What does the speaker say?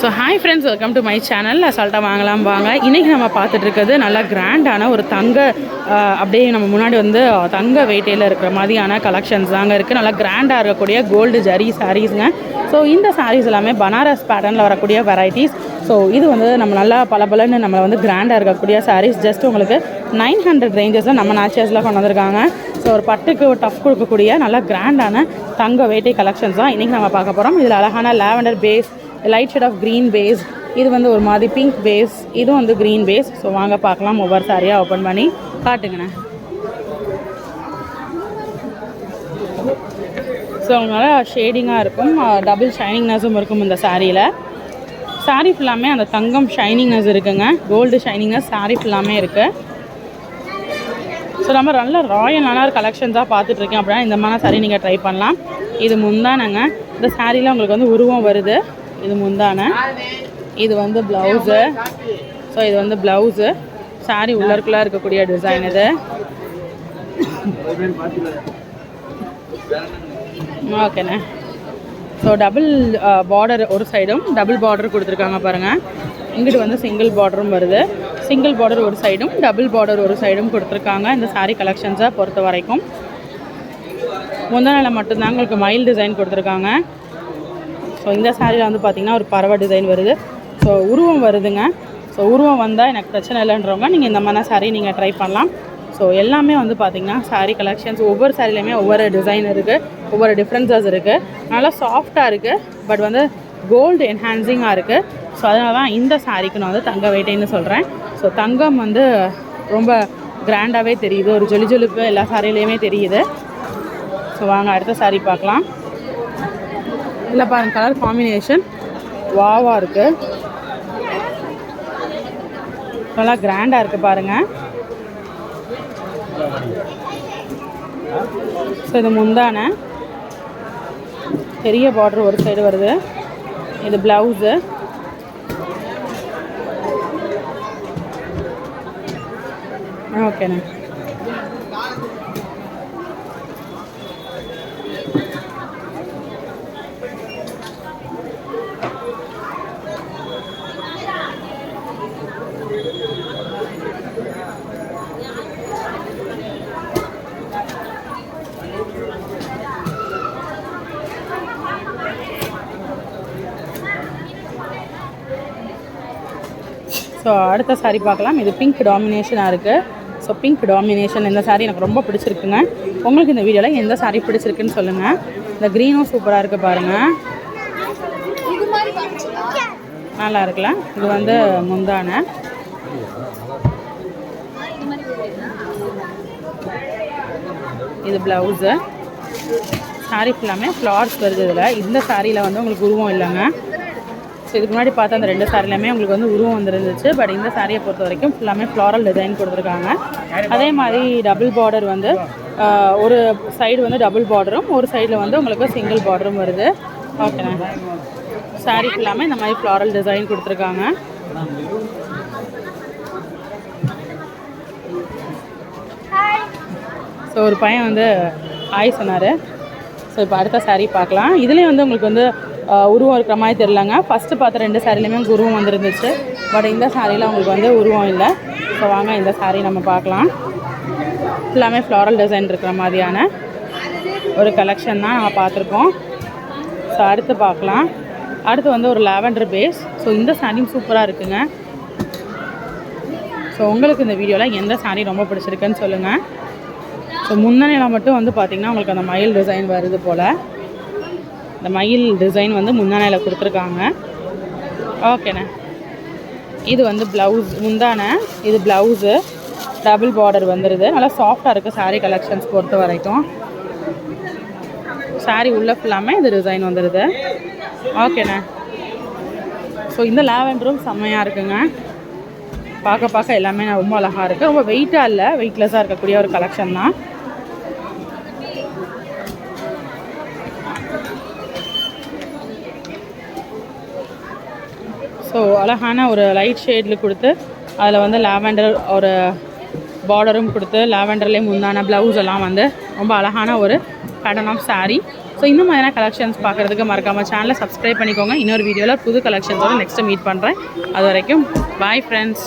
So hi friends welcome to my channel அசால்ட்டாக வாங்கலாம் வாங்க. இன்றைக்கி நம்ம பார்த்துட்டு இருக்கிறது நல்லா கிராண்டான ஒரு தங்க அப்படியே நம்ம முன்னாடி வந்து தங்க வேட்டையில் இருக்கிற மாதிரியான கலெக்ஷன்ஸ் தாங்க இருக்குது நல்லா கிராண்டாக இருக்கக்கூடிய கோல்டு ஜரி சாரீஸுங்க ஸோ இந்த சாரீஸ் எல்லாமே பனாரஸ் பேட்டர்னில் வரக்கூடிய வெரைட்டிஸ் ஸோ இது வந்து நம்ம நல்லா பளபளன்னு நம்மளை வந்து கிராண்டாக இருக்கக்கூடிய சாரீஸ் ஜஸ்ட் உங்களுக்கு நைன் ஹண்ட்ரட் ரேஞ்சஸில் நம்ம நேச்சர்ஸில் கொண்டு வந்திருக்காங்க. ஸோ ஒரு பட்டுக்கு ஒரு டஃப் கொடுக்கக்கூடிய நல்லா கிராண்டான தங்க வேட்டை கலெக்ஷன்ஸ் தான் இன்றைக்கி நம்ம பார்க்க போகிறோம் இதில் அழகான lavender base light shade of green base இது வந்து ஒரு மாதிரி பிங்க் பேஸ் இதுவும் வந்து க்ரீன் பேஸ் ஸோ வாங்க பார்க்கலாம். ஒவ்வொரு சாரியாக ஓப்பன் பண்ணி காட்டுங்கண்ணே. ஸோ நல்லா ஷேடிங்காக இருக்கும். டபுள் ஷைனிங்னஸும் இருக்கும் இந்த சாரியில் சாரீ ஃபுல்லாமே அந்த தங்கம் ஷைனிங்னஸ் இருக்குங்க. கோல்டு ஷைனிங்னஸ் சாரீ ஃபுல்லாமே இருக்குது ஸோ நம்ம நல்ல ராயலான ஒரு கலெக்ஷன்ஸாக பார்த்துட்ருக்கேன் அப்படின்னா இந்த மாதிரி சாரீ நீங்கள் ட்ரை பண்ணலாம். இது முந்தானங்க. இந்த சாரியில் உங்களுக்கு வந்து உருவம் வருது. இது முந்தான. இது வந்து ப்ளவுஸு ஸோ இது வந்து ப்ளவுஸு சாரி உள்ளருக்குள்ளே இருக்கக்கூடிய டிசைன் இது. ஓகேண்ணே ஸோ டபுள் பார்டர் ஒரு சைடும் டபுள் பார்டர் கொடுத்துருக்காங்க பாருங்கள் இங்கிட்டு வந்து சிங்கிள் பார்டரும் வருது. சிங்கிள் பார்டர் ஒரு சைடும் டபுள் பார்டர் ஒரு சைடும் கொடுத்துருக்காங்க இந்த சாரீ கலெக்ஷன்ஸை பொறுத்த வரைக்கும். முந்தானில் மட்டும்தான் உங்களுக்கு மயில் டிசைன் கொடுத்துருக்காங்க. ஸோ இந்த சாரியில் வந்து பார்த்திங்கன்னா ஒரு பறவை டிசைன் வருது. ஸோ உருவம் வருதுங்க. ஸோ உருவம் வந்தால் எனக்கு பிரச்சனை இல்லைன்றவங்க நீங்கள் இந்த மாதிரி சாரீ நீங்கள் ட்ரை பண்ணலாம். ஸோ எல்லாமே வந்து பார்த்திங்கன்னா சாரீ கலெக்ஷன்ஸ் ஒவ்வொரு சாரிலையுமே ஒவ்வொரு டிசைன் இருக்குது ஒவ்வொரு டிஃப்ரென்சஸ் இருக்குது நல்லா சாஃப்டாக இருக்குது பட் வந்து கோல்டு என்ஹான்சிங்காக இருக்குது ஸோ அதனால தான் இந்த சாரிக்கு நான் வந்து தங்க வேட்டைன்னு சொல்கிறேன் ஸோ தங்கம் வந்து ரொம்ப கிராண்டாகவே தெரியுது. ஒரு ஜொலி ஜொலிப்பு எல்லா சாரிலையுமே தெரியுது. ஸோ வாங்க அடுத்த சாரீ பார்க்கலாம். இல்லை பாருங்க கலர் காம்பினேஷன் வாவா இருக்கு. நல்லா கிராண்டாக இருக்குது பாருங்க. ஸோ இது முந்தான. பெரிய பார்டர் ஒரு சைடு வருது. இது ப்ளவுஸு ஓகேண்ணா ஸோ அடுத்த saree பார்க்கலாம். இது பிங்க் டாமினேஷனாக இருக்குது ஸோ பிங்க் டாமினேஷன் இந்த சாரீ எனக்கு ரொம்ப பிடிச்சிருக்குங்க. உங்களுக்கு இந்த வீடியோவில் எந்த சாரீ பிடிச்சிருக்குன்னு சொல்லுங்கள் இந்த க்ரீனும் சூப்பராக இருக்குது பாருங்கள் நல்லா இருக்குல்ல? இது வந்து முந்தான. இது ப்ளவுஸு saree ஃபுல்லாமே ஃப்ளார்ஸ் வருது இதில். இந்த சாரியில் வந்து உங்களுக்கு உருவம் இல்லைங்க. ஸோ இதுக்கு முன்னாடி பார்த்த அந்த ரெண்டு சாரிலையுமே உங்களுக்கு வந்து உருவம் வந்துருந்துச்சு. பட் இந்த சாரியை பொறுத்த வரைக்கும் ஃபுல்லாமே ஃப்ளாரல் டிசைன் கொடுத்துருக்காங்க. அதே மாதிரி டபுள் பார்டர் வந்து ஒரு சைடு வந்து டபுள் பார்டரும் ஒரு சைடில் வந்து உங்களுக்கு சிங்கிள் பார்டரும் வருது. ஓகேண்ணா சாரி ஃபுல்லாமே இந்த மாதிரி ஃப்ளாரல் டிசைன் கொடுத்துருக்காங்க. ஸோ ஒரு பையன் வந்து ஆய் சொன்னார். ஸோ இப்போ அடுத்த சாரீ பார்க்கலாம். இதுலேயும் வந்து உங்களுக்கு வந்து உருவம் இருக்கிற மாதிரி தெரிலங்க ஃபஸ்ட்டு பார்த்த ரெண்டு சாரிலையுமே உங்களுக்கு உருவம் வந்துருந்துச்சு. பட் இந்த சாரியில் உங்களுக்கு வந்து உருவம் இல்லை. ஸோ வாங்க இந்த saree நம்ம பார்க்கலாம். ஃபுல்லாமே ஃப்ளாரல் டிசைன் இருக்கிற மாதிரியான ஒரு கலெக்ஷன் தான் நம்ம பார்த்துருக்கோம். ஸோ அடுத்து பார்க்கலாம். அடுத்து வந்து ஒரு லாவெண்டர் பேஸ் ஸோ இந்த சாரியும் சூப்பராக இருக்குங்க. ஸோ உங்களுக்கு இந்த வீடியோவில் எந்த saree ரொம்ப பிடிச்சிருக்குன்னு சொல்லுங்கள் ஸோ முன்னணியில் மட்டும் வந்து பார்த்திங்கன்னா உங்களுக்கு அந்த மயில் டிசைன் வருது போல். இந்த மயில் டிசைன் வந்து முந்தானையில் கொடுத்துருக்காங்க. ஓகேண்ணே இது வந்து ப்ளவுஸ் முந்தான. இது ப்ளவுஸு டபுள் பார்டர் வந்துடுது நல்லா சாஃப்டாக இருக்குது சாரீ கலெக்ஷன்ஸ் பொறுத்த வரைக்கும். சாரீ உள்ளே ஃபுல்லாமே இது டிசைன் வந்துடுது ஓகேண்ணே ஸோ இந்த லாவெண்டரும் செம்மையாக இருக்குங்க. பார்க்க பார்க்க எல்லாமே ரொம்ப அழகாக இருக்குது ரொம்ப வெயிட்டாக இல்லை. வெயிட்லெஸ்ஸாக இருக்கக்கூடிய ஒரு கலெக்ஷன் தான். ஸோ அழகான ஒரு லைட் ஷேடில் கொடுத்து அதில் வந்து லாவெண்டர் ஒரு பார்டரும் கொடுத்து லாவெண்டர்லேயே முந்தான ப்ளவுஸ் எல்லாம் வந்து ரொம்ப அழகான ஒரு பேட்டர்ன் ஆஃப் சாரீ ஸோ இந்த மாதிரியான கலெக்ஷன்ஸ் பார்க்குறதுக்கு மறக்காமல் சேனலை சப்ஸ்கிரைப் பண்ணிக்கோங்க. இன்னொரு வீடியோவில் புது கலெக்ஷன்ஸோடு நெக்ஸ்ட்டு மீட் பண்ணுறேன் அது வரைக்கும் பாய் ஃப்ரெண்ட்ஸ்